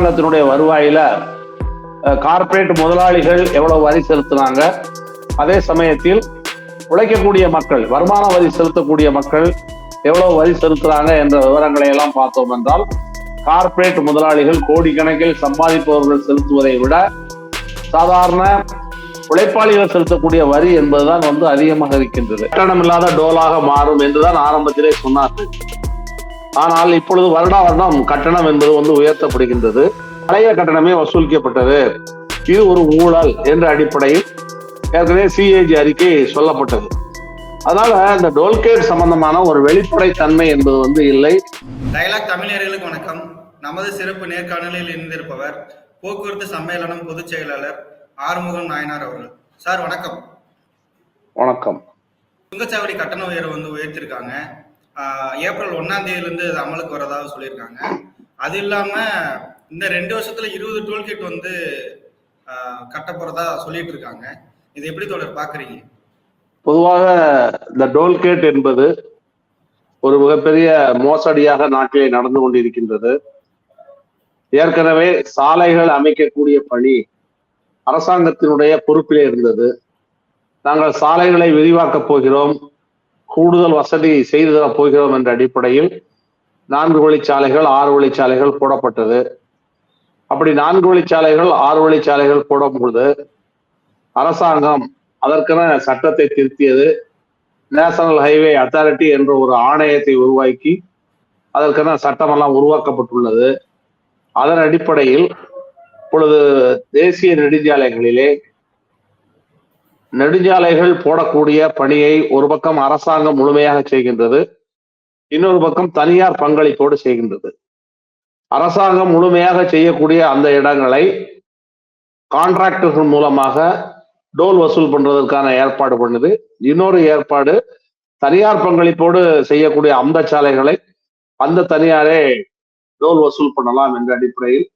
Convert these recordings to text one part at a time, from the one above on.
அரசாங்கத்தினுடைய வருவாயில கார்ப்பரேட் முதலாளிகள் எவ்வளவு வரி செலுத்தினாங்க? அதே சமயத்தில் உழைக்கக்கூடிய மக்கள் வருமான வரி செலுத்தக்கூடிய மக்கள் எவ்வளவு வரி செலுத்துறாங்க என்ற விவரங்களை எல்லாம் பார்த்தோம் என்றால் கார்ப்பரேட் முதலாளிகள் கோடிக்கணக்கில் சம்பாதிப்பவர்கள் செலுத்துவதை விட சாதாரண உழைப்பாளிகள் செலுத்தக்கூடிய வரி என்பதுதான் வந்து அதிகமாக இருக்கின்றது. கட்டணம் இல்லாத டோலாக மாறும் என்றுதான் ஆரம்பத்திலே சொன்னார்கள். ஆனால் இப்பொழுது வருடா வருடம் கட்டணம் என்பது வந்து உயர்த்தப்படுகின்றது. பழைய கட்டணமே வசூலிக்கப்பட்டது. இது ஒரு ஊழல் என்ற அடிப்படையில் ஏற்கனவே சிஏஜி அறிக்கை சொல்லப்பட்டது. அதனால இந்த டோல்கேட் சம்பந்தமான ஒரு வெளிப்படை தன்மை என்பது வந்து இல்லை. டயலாக் தமிழர்களுக்கு வணக்கம். நமது சிறப்பு நேர்காணலில் இருந்திருப்பவர் போக்குவரத்து சம்மேளனம் பொதுச் செயலாளர் ஆறுமுகம் நாயனார் அவர்கள். சார் வணக்கம். வணக்கம். சுங்கச்சாவடி கட்டண உயர்வு வந்து உயர்த்திருக்காங்க. ஏப்ரல் ஒன்னாம் தேதியிலிருந்து அது அமலுக்கு வரதாக சொல்லியிருக்காங்க. அது இல்லாம இந்த ரெண்டு வருஷத்துல இருபது டோல்கேட் வந்து கட்ட போறதா சொல்லிட்டு இருக்காங்க இது எப்படி தொடர் பாக்குறீங்க? பொதுவாக இந்த டோல்கேட் என்பது ஒரு மிகப்பெரிய மோசடியாக நாட்டிலே நடந்து கொண்டிருக்கின்றது. ஏற்கனவே சாலைகள் அமைக்கக்கூடிய பணி அரசாங்கத்தினுடைய பொறுப்பிலே இருந்தது. நாங்கள் சாலைகளை விரிவாக்கப் போகிறோம். கூடுதல் வசதி செய்து தர போகிறோம் என்ற அடிப்படையில் நான்கு வழிச்சாலைகள் ஆறு வழிச்சாலைகள் போடப்பட்டது. அப்படி நான்கு வழிச்சாலைகள் ஆறு வழிச்சாலைகள் போடும்பொழுது அரசாங்கம் அதற்கென சட்டத்தை திருத்தியது. நேஷனல் ஹைவே அத்தாரிட்டி என்ற ஒரு ஆணையத்தை உருவாக்கி அதற்கென சட்டமெல்லாம் உருவாக்கப்பட்டுள்ளது. அதன் அடிப்படையில் இப்பொழுது தேசிய நெடுஞ்சாலைகளிலே நெடுஞ்சாலைகள் போடக்கூடிய பணியை ஒரு பக்கம் அரசாங்கம் முழுமையாக செய்கின்றது இன்னொரு பக்கம் தனியார் பங்களிப்போடு செய்கின்றது. அரசாங்கம் முழுமையாக செய்யக்கூடிய அந்த இடங்களை கான்ட்ராக்டர்கள் மூலமாக டோல் வசூல் பண்றதற்கான ஏற்பாடு பண்ணுது. இன்னொரு ஏற்பாடு தனியார் பங்களிப்போடு செய்யக்கூடிய அந்த சாலைகளை அந்த தனியாரே டோல் வசூல் பண்ணலாம் என்ற அடிப்படையில்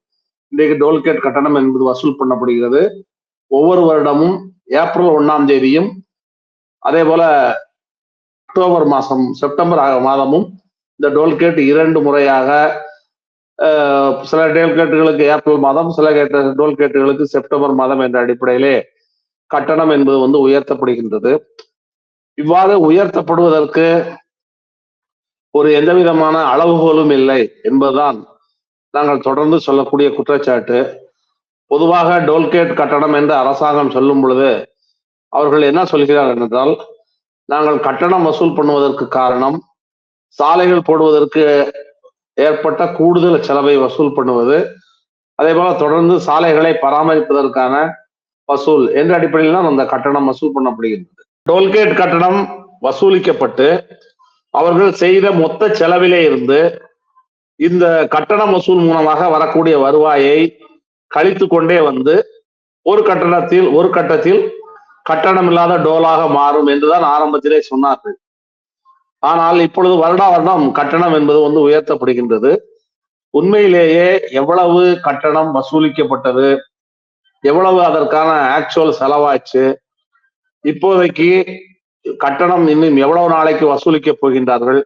இன்றைக்கு டோல்கேட் கட்டணம் என்பது வசூல் பண்ணப்படுகிறது. ஒவ்வொரு வருடமும் ஏப்ரல் ஒன்னாம் தேதியும் அதே போல அக்டோபர் மாதம் செப்டம்பர் ஆக- மாதமும் இந்த டோல்கேட் இரண்டு முறையாக சில டோல்கேட்டுகளுக்கு ஏப்ரல் மாதம் சில கேட்ட- டோல்கேட்டுகளுக்கு செப்டம்பர் மாதம் என்ற அடிப்படையிலே கட்டணம் என்பது வந்து உயர்த்தப்படுகின்றது. இவ்வாறு உயர்த்தப்படுவதற்கு ஒரு எந்த விதமான அளவுகோலும் இல்லை என்பதுதான் நாங்கள் தொடர்ந்து சொல்லக்கூடிய குற்றச்சாட்டு. பொதுவாக டோல்கேட் கட்டணம் என்று அரசாங்கம் சொல்லும் பொழுது அவர்கள் என்ன சொல்கிறார்கள் என்றால் நாங்கள் கட்டணம் வசூல் பண்ணுவதற்கு காரணம் சாலைகள் போடுவதற்கு ஏற்பட்ட கூடுதல் செலவை வசூல் பண்ணுவது அதே போல தொடர்ந்து சாலைகளை பராமரிப்பதற்கான வசூல் என்ற அடிப்படையில் தான் அந்த கட்டணம் வசூல் பண்ணப்படுகின்றது. டோல்கேட் கட்டணம் வசூலிக்கப்பட்டு அவர்கள் செய்த மொத்த செலவிலே இருந்து இந்த கட்டணம் வசூல் மூலமாக வரக்கூடிய வருவாயை கழித்து கொண்டே வந்து ஒரு கட்டணத்தில் ஒரு கட்டத்தில் கட்டணம் இல்லாத டோலாக மாறும் என்றுதான் ஆரம்பத்திலே சொன்னார்கள். ஆனால் இப்பொழுது வருடா வருடம் கட்டணம் என்பது வந்து உயர்த்தப்படுகின்றது. உண்மையிலேயே எவ்வளவு கட்டணம் வசூலிக்கப்பட்டது எவ்வளவு அதற்கான ஆக்சுவல் செலவாச்சு இப்போதைக்கு கட்டணம் இன்னும் எவ்வளவு நாளைக்கு வசூலிக்க போகின்றார்கள்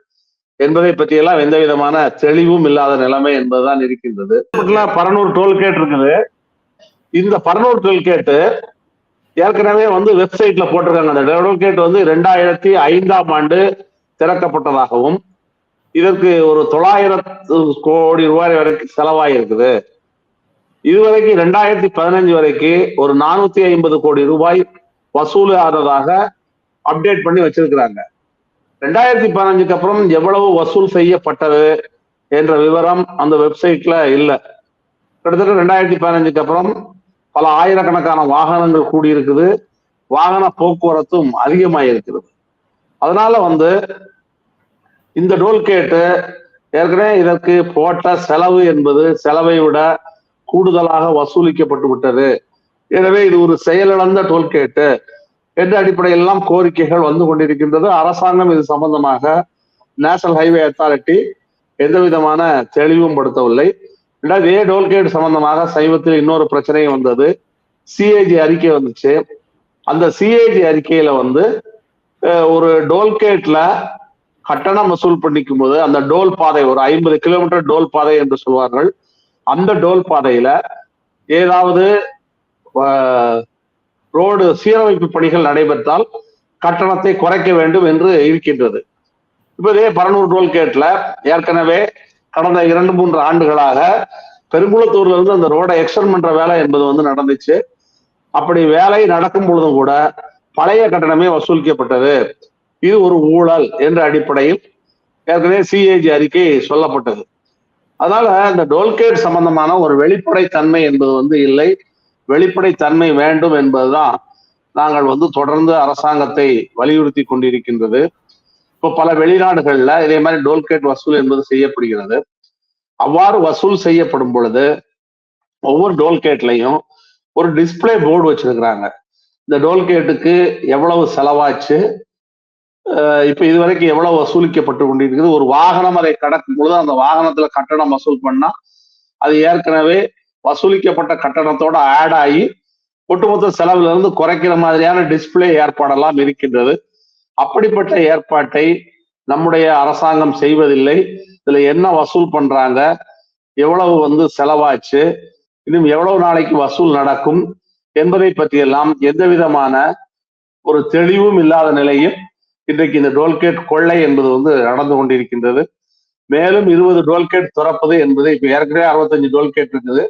என்பதை பற்றியெல்லாம் எந்த விதமான தெளிவும் இல்லாத நிலைமை என்பதுதான் இருக்கின்றது. பரநூறு டோல்கேட் இருக்குது. இந்த பரனூர் டோல்கேட்டு ஏற்கனவே வந்து வெப்சைட்ல போட்டிருக்காங்க. அந்த டோல்கேட் வந்து ரெண்டாயிரத்தி ஐந்தாம் ஆண்டு திறக்கப்பட்டதாகவும் இதற்கு ஒரு தொள்ளாயிரத்து கோடி ரூபாய் வரைக்கும் செலவாயிருக்குது. இதுவரைக்கும் ரெண்டாயிரத்தி பதினஞ்சு வரைக்கும் ஒரு நானூத்தி ஐம்பது கோடி ரூபாய் வசூலானதாக அப்டேட் பண்ணி வச்சிருக்கிறாங்க. ரெண்டாயிரத்தி பதினஞ்சுக்கு அப்புறம் எவ்வளவு வசூல் செய்யப்பட்டது என்ற விவரம் அந்த வெப்சைட்ல இல்லை. கிட்டத்தட்ட ரெண்டாயிரத்தி பதினஞ்சுக்கு அப்புறம் பல ஆயிரக்கணக்கான வாகனங்கள் கூடியிருக்குது. வாகன போக்குவரத்தும் அதிகமாயிருக்கிறது. அதனால வந்து இந்த டோல்கேட்டு ஏற்கனவே இதற்கு போட்ட செலவு என்பது செலவை விட கூடுதலாக வசூலிக்கப்பட்டு விட்டது. எனவே இது ஒரு செயலிழந்த டோல்கேட்டு என்ற அடிப்படையெல்லாம் கோரிக்கைகள் வந்து கொண்டிருக்கின்றது. அரசாங்கம் இது சம்பந்தமாக நேஷனல் ஹைவே அத்தாரிட்டி எந்த விதமான தெளிவும் படுத்தவில்லை. ரெண்டாவது ஏ டோல்கேட் சம்பந்தமாக சமீபத்தில் இன்னொரு பிரச்சனையும் வந்தது. சிஏஜி அறிக்கை வந்துச்சு. அந்த சிஏஜி அறிக்கையில வந்து ஒரு டோல்கேட்ல கட்டணம் வசூல் பண்ணிக்கும் போது அந்த டோல் பாதை ஒரு ஐம்பது கிலோமீட்டர் டோல் பாதை என்று சொல்வார்கள். அந்த டோல் பாதையில ஏதாவது ரோடு சீரமைப்பு பணிகள் நடைபெற்றால் கட்டணத்தை குறைக்க வேண்டும் என்று இருக்கின்றது. இப்போ இதே பரனூர் டோல்கேட்ல ஏற்கனவே கடந்த இரண்டு மூன்று ஆண்டுகளாக பெருங்குளத்தூர்ல இருந்து அந்த ரோடை எக்ஸ்டன் பண்ற வேலை என்பது வந்து நடந்துச்சு. அப்படி வேலை நடக்கும் பொழுதும் கூட பழைய கட்டணமே வசூலிக்கப்பட்டது. இது ஒரு ஊழல் என்ற அடிப்படையில் ஏற்கனவே சிஏஜி அறிக்கை சொல்லப்பட்டது. அதனால இந்த டோல்கேட் சம்பந்தமான ஒரு வெளிப்படை தன்மை என்பது வந்து இல்லை. வெளிப்படைத்தன்மை வேண்டும் என்பதுதான் நாங்கள் வந்து தொடர்ந்து அரசாங்கத்தை வலியுறுத்தி கொண்டிருக்கின்றது. இப்போ பல வெளிநாடுகளில் இதே மாதிரி டோல்கேட் வசூல் என்பது செய்யப்படுகிறது. அவ்வாறு வசூல் செய்யப்படும் பொழுது ஒவ்வொரு டோல்கேட்லையும் ஒரு டிஸ்பிளே போர்டு வச்சிருக்கிறாங்க. இந்த டோல்கேட்டுக்கு எவ்வளவு செலவாச்சு? இப்ப இதுவரைக்கும் எவ்வளவு வசூலிக்கப்பட்டு கொண்டிருக்குது? ஒரு வாகனம் அதை கடக்கும் பொழுது அந்த வாகனத்துல கட்டணம் வசூல் பண்ணா அது ஏற்கனவே வசூலிக்கப்பட்ட கட்டணத்தோட ஆட் ஆகி ஒட்டுமொத்த செலவுல இருந்து குறைக்கிற மாதிரியான டிஸ்பிளே ஏற்பாடெல்லாம் இருக்கின்றது. அப்படிப்பட்ட ஏற்பாட்டை நம்முடைய அரசாங்கம் செய்வதில்லை. இதுல என்ன வசூல் பண்றாங்க? எவ்வளவு வந்து செலவாச்சு? இன்னும் எவ்வளவு நாளைக்கு வசூல் நடக்கும்? என்பதை பற்றியெல்லாம் எந்த விதமான ஒரு தெளிவும் இல்லாத நிலையில் இன்றைக்கு இந்த டோல்கேட் கொள்ளை என்பது வந்து நடந்து கொண்டிருக்கின்றது. மேலும் இருபது டோல்கேட் திறப்பது என்பது இப்ப ஏற்கனவே அறுபத்தஞ்சு டோல்கேட் இருக்குது.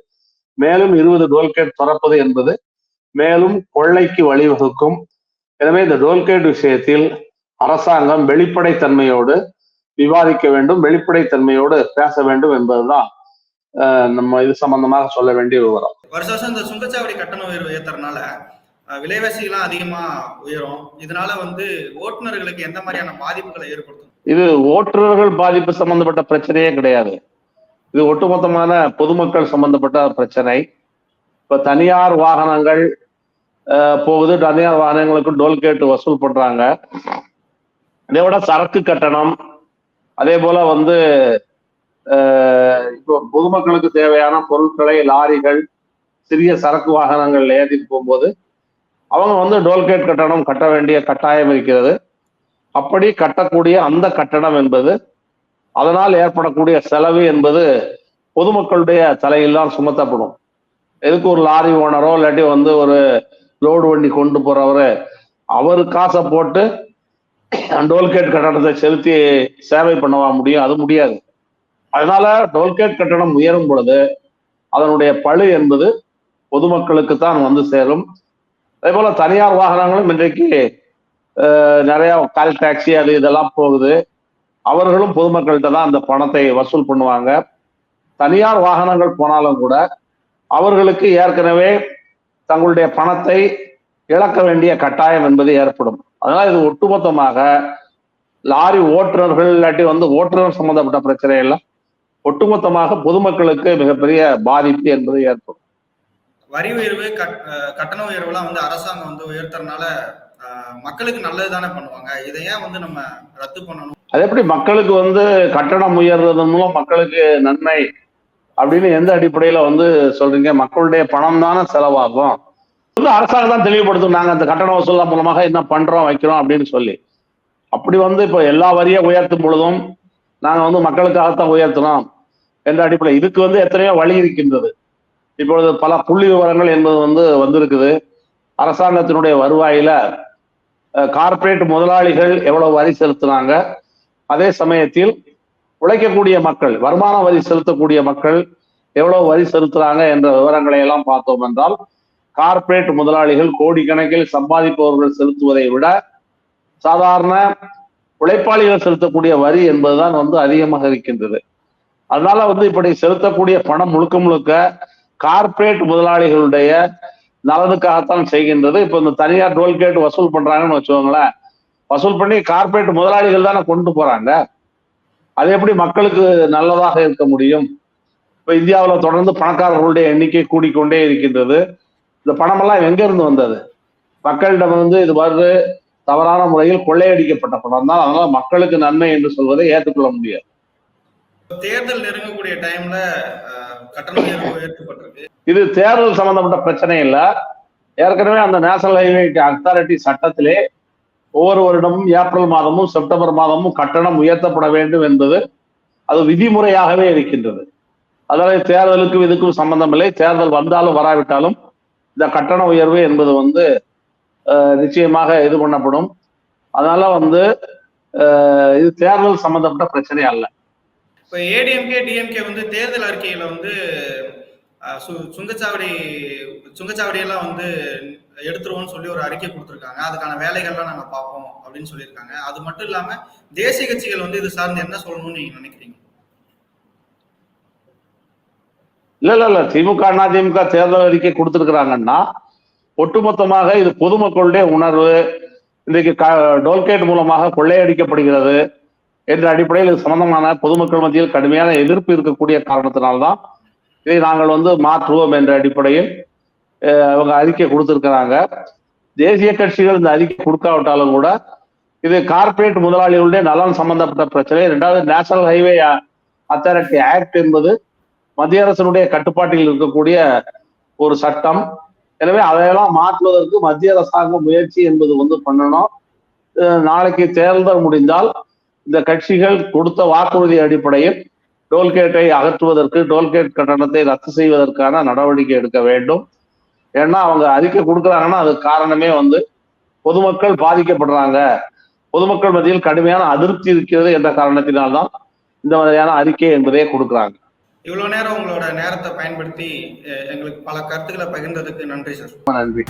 மேலும் இருபது டோல்கேட் திறப்பது என்பது மேலும் கொள்ளைக்கு வழிவகுக்கும். எனவே இந்த டோல்கேட் விஷயத்தில் அரசாங்கம் வெளிப்படைத்தன்மையோடு விவாதிக்க வேண்டும் வெளிப்படைத்தன்மையோடு பேச வேண்டும் என்பதுதான் நம்ம இது சம்பந்தமாக சொல்ல வேண்டிய விவரம். வருஷ வருஷம் இந்த சுங்கச்சாவடி கட்டண உயர்வு ஏத்துறதுனால விலைவாசிகள்லாம் அதிகமா உயரும். இதனால வந்து ஓட்டுநர்களுக்கு எந்த மாதிரியான பாதிப்புகளை ஏற்படுத்தும்? இது ஓட்டுநர்கள் பாதிப்பு சம்பந்தப்பட்ட பிரச்சனையே கிடையாது. இது ஒட்டுமொத்தமான பொதுமக்கள் சம்பந்தப்பட்ட பிரச்சனை. இப்ப தனியார் வாகனங்கள் போகுது. தனியார் வாகனங்களுக்கு டோல்கேட் வசூல் பண்றாங்க. இதை விட சரக்கு கட்டணம் அதே போல வந்து இப்போ பொதுமக்களுக்கு தேவையான பொருட்களை லாரிகள் சிறிய சரக்கு வாகனங்கள் ஏற்றிட்டு போகும்போது அவங்க வந்து டோல்கேட் கட்டணம் கட்ட வேண்டிய கட்டாயம் இருக்கிறது. அப்படி கட்டக்கூடிய அந்த கட்டணம் என்பது அதனால் ஏற்படக்கூடிய செலவு என்பது பொதுமக்களுடைய தலையில்தான் சுமத்தப்படும். எதுக்கு ஒரு லாரி ஓனரோ இல்லாட்டி வந்து ஒரு லோடு வண்டி கொண்டு போறவரு அவரு காசை போட்டு டோல்கேட் கட்டணத்தை செலுத்தி சேவை பண்ணவா முடியும்? அது முடியாது. அதனால டோல்கேட் கட்டணம் உயரும் பொழுது அதனுடைய பழு என்பது பொதுமக்களுக்கு தான் வந்து சேரும். அதே போல தனியார் வாகனங்களும் இன்றைக்கு நிறைய கால் டாக்ஸி அது இதெல்லாம் போகுது. அவர்களும் பொதுமக்கள்கிட்ட தான் அந்த பணத்தை வசூல் பண்ணுவாங்க. தனியார் வாகனங்கள் போனாலும் கூட அவர்களுக்கு ஏற்கனவே தங்களுடைய பணத்தை இழக்க வேண்டிய கட்டாயம் என்பது ஏற்படும். அதனால இது ஒட்டுமொத்தமாக லாரி ஓட்டுநர்கள் இல்லாட்டி வந்து ஓட்டுநர் சம்பந்தப்பட்ட பிரச்சனை எல்லாம் ஒட்டுமொத்தமாக பொதுமக்களுக்கு மிகப்பெரிய பாதிப்பு என்பது ஏற்படும். வரி உயர்வு கட்டண உயர்வுலாம் வந்து அரசாங்கம் வந்து உயர்த்துறதுனால மக்களுக்கு நல்லது தானே பண்ணுவாங்க. இதை ஏன் வந்து நம்ம ரத்து பண்ணணும்? அது எப்படி மக்களுக்கு வந்து கட்டணம் உயர்றது மூலம் மக்களுக்கு நன்மை அப்படின்னு எந்த அடிப்படையில வந்து சொல்றீங்க? மக்களுடைய பணம் தானே செலவாகும். வந்து அரசாங்கம் தான் தெளிவுபடுத்தும். நாங்க அந்த கட்டண வசூல் மூலமாக என்ன பண்றோம் வைக்கிறோம் அப்படின்னு சொல்லி. அப்படி வந்து இப்போ எல்லா வரியும் உயர்த்தும் பொழுதும் நாங்க வந்து மக்களுக்காகத்தான் உயர்த்தணும் என்ற அடிப்படையில் இதுக்கு வந்து எத்தனையோ வழி இருக்கின்றது. இப்பொழுது பல புள்ளி விவரங்கள் என்பது வந்து வந்திருக்குது. அரசாங்கத்தினுடைய வருவாயில கார்ப்பரேட் முதலாளிகள் எவ்வளவு வரி செலுத்தினாங்க? அதே சமயத்தில் உழைக்கக்கூடிய மக்கள் வருமான வரி செலுத்தக்கூடிய மக்கள் எவ்வளவு வரி செலுத்துறாங்க என்ற விவரங்களை எல்லாம் பார்த்தோம் என்றால் கார்ப்பரேட் முதலாளிகள் கோடிக்கணக்கில் சம்பாதிப்பவர்கள் செலுத்துவதை விட சாதாரண உழைப்பாளிகள் செலுத்தக்கூடிய வரி என்பதுதான் வந்து அதிகமாக இருக்கின்றது. அதனால வந்து இப்படி செலுத்தக்கூடிய பணம் முழுக்க முழுக்க கார்ப்பரேட் முதலாளிகளுடைய நலனுக்காகத்தான் செய்கின்றது. இப்போ இந்த தனியார் டோல்கேட் வசூல் பண்றாங்கன்னு வச்சுக்கோங்களேன். வசூல் பண்ணி கார்ப்பரேட் முதலாளிகள் தானே கொண்டு போறாங்க. அது எப்படி மக்களுக்கு நல்லதாக இருக்க முடியும்? இப்போ இந்தியாவில் தொடர்ந்து பணக்காரர்களுடைய எண்ணிக்கை கூடிக்கொண்டே இருக்கின்றது. இந்த பணமெல்லாம் எங்கேருந்து வந்தது? மக்களிடம் வந்து இது வருது தவறான முறையில் கொள்ளையடிக்கப்பட்ட பணம் தான். அதனால மக்களுக்கு நன்மை என்று சொல்வதை ஏற்றுக்கொள்ள முடியாது. தேர்தல் நெருங்கக்கூடிய டைம்ல கட்டணம் இது தேர்தல் சம்பந்தப்பட்ட பிரச்சனை இல்ல. ஏற்கனவே அந்த நேஷனல் ஹைவே அத்தாரிட்டி சட்டத்திலே ஒவ்வொரு வருடமும் ஏப்ரல் மாதமும் செப்டம்பர் மாதமும் கட்டணம் உயர்த்தப்பட வேண்டும் என்பது அது விதிமுறையாகவே இருக்கின்றது. அதனால தேர்தலுக்கும் இதுக்கும் சம்பந்தம் இல்லை. தேர்தல் வந்தாலும் வராவிட்டாலும் இந்த கட்டண உயர்வு என்பது வந்து நிச்சயமாக இது பண்ணப்படும். அதனால வந்து இது தேர்தல் சம்பந்தப்பட்ட பிரச்சனை அல்ல. இப்போ ஏடிஎம்கே டிஎம்கே வந்து தேர்தல் அறிக்கையில வந்து சு- சுங்கச்சாவடி சுங்கச்சாவடியெல்லாம் வந்து எடுத்துருவோம்னு சொல்லி ஒரு அறிக்கை கொடுத்துருக்காங்க. அதுக்கான வேலைகள்லாம் நாங்கள் பார்ப்போம் அப்படின்னு சொல்லியிருக்காங்க. அது மட்டும் இல்லாமல் தேசிய கட்சிகள் வந்து இது சார்ந்து என்ன சொல்லணும்னு நீங்கள் நினைக்கிறீங்க? இல்ல இல்ல இல்ல. திமுக அதிமுக தேர்தல் அறிக்கை கொடுத்துருக்குறாங்கன்னா ஒட்டுமொத்தமாக இது பொதுமக்களுடைய உணர்வு இன்றைக்கு க- டோல்கேட் மூலமாக கொள்ளையடிக்கப்படுகிறது. என்ற அடிப்படையில் இது சம்பந்தமான பொதுமக்கள் மத்தியில் கடுமையான எதிர்ப்பு இருக்கக்கூடிய காரணத்தினால்தான் இதை நாங்கள் வந்து மாற்றுவோம் என்ற அடிப்படையில் அவங்க அறிக்கை கொடுத்திருக்கிறாங்க. தேசிய கட்சிகள் இந்த அறிக்கை கொடுக்காவிட்டாலும் கூட இது கார்ப்பரேட் முதலாளிகளுடைய நலன் சம்பந்தப்பட்ட பிரச்சனை. ரெண்டாவது நேஷனல் ஹைவே அத்தாரிட்டி ஆக்ட் என்பது மத்திய அரசினுடைய கட்டுப்பாட்டில் இருக்கக்கூடிய ஒரு சட்டம். எனவே அதையெல்லாம் மாற்றுவதற்கு மத்திய அரசாங்கம் முயற்சி என்பது வந்து பண்ணணும். நாளைக்கு தேர்தல் முடிந்தால் இந்த கட்சிகள் கொடுத்த வாக்குறுதி அடிப்படையில் டோல்கேட்டை அகற்றுவதற்கு டோல்கேட் கட்டணத்தை ரத்து செய்வதற்கான நடவடிக்கை எடுக்க வேண்டும். ஏன்னா அவங்க அறிக்கை கொடுக்குறாங்கன்னா அதுக்கு காரணமே வந்து பொதுமக்கள் பாதிக்கப்படுறாங்க. பொதுமக்கள் மத்தியில் கடுமையான அதிருப்தி இருக்கிறது என்ற காரணத்தினால்தான் இந்த மாதிரியான அறிக்கை என்பதே கொடுக்குறாங்க. இவ்வளவு நேரம் உங்களோட நேரத்தை பயன்படுத்தி எங்களுக்கு பல கருத்துக்களை பகிர்ந்ததுக்கு நன்றி சார். நன்றி.